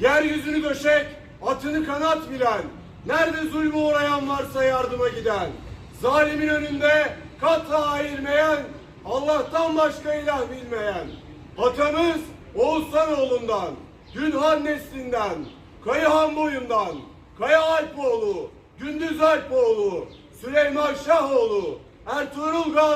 Yeryüzünü döşek, atını kanat bilen, nerede zulmü uğrayan varsa yardıma giden, zalimin önünde kata ayırmayan, Allah'tan başka ilah bilmeyen, atamız Oğuzhan oğlundan, Günhan neslinden, Kayıhan boyundan, Kaya Alpoğlu, Gündüz Alpoğlu, Süleyman Şahoğlu, Ertuğrul Gazi